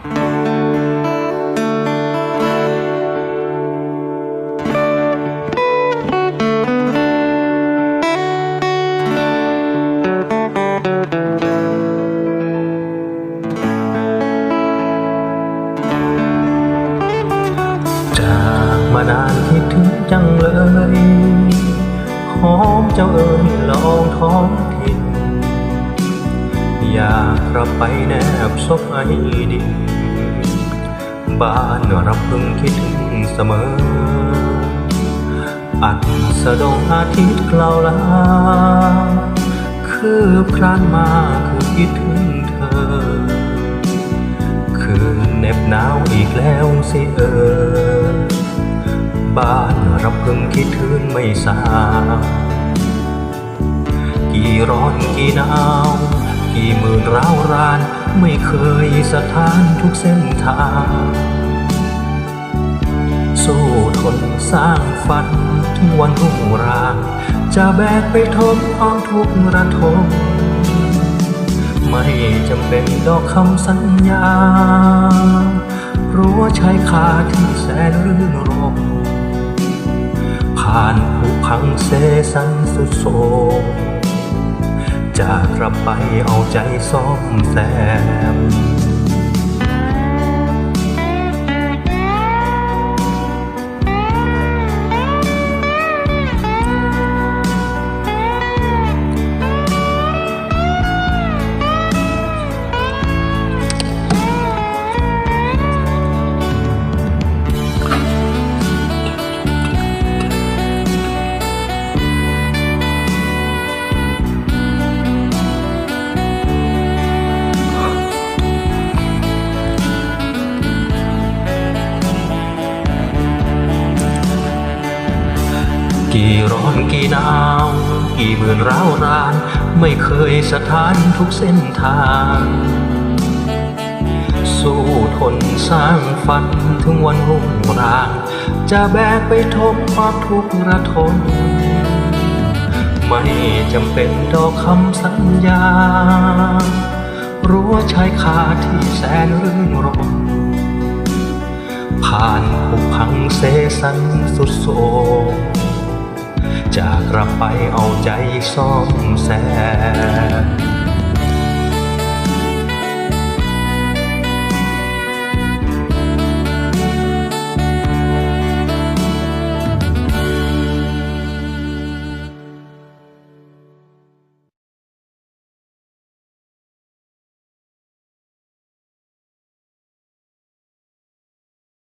จากมานานคิดถึงจังเลยหอมเจ้าเอ๋ยลองท้องถิ่น อยากกลับไปแนบซบไอดิน บ้านรับพึงคิดถึงเสมอ อัดสะดงอาทิตย์กล่าวลา คือพรานมาคือคิดถึงเธอ คืนเน็บหนาวอีกแล้วสิเออ บ้านรับพึงคิดถึงไม่สากี่ร้อนกี่หนาว ร้าวรานไม่เคยสถานทุกเส้นทางสู้ทนสร้างฝันถึงวันรุ่งรางจะแบกไปทนอ้อมทุกระทมไม่จำเป็นดอกคำสัญญา รั้วชายคาที่แสนรื่นรมผ่านผูพังเสสันสุดโทรม จากกลับไปเอาใจซ่อมแซม กี่ร้อนกี่หนาว กี่หมื่นร้าวราน ไม่เคยสถานทุกเส้นทาง สู้ทนสร้างฝันถึงวันรุ่งราง จะแบกไปทบความทุกข์ระทมไม่จำเป็นดอกคำสัญญา รั้วชายคาที่แสนรื่นรมผ่านผุพังเสสันสุดโทรม จากรับไปเอาใจซ่อมแซม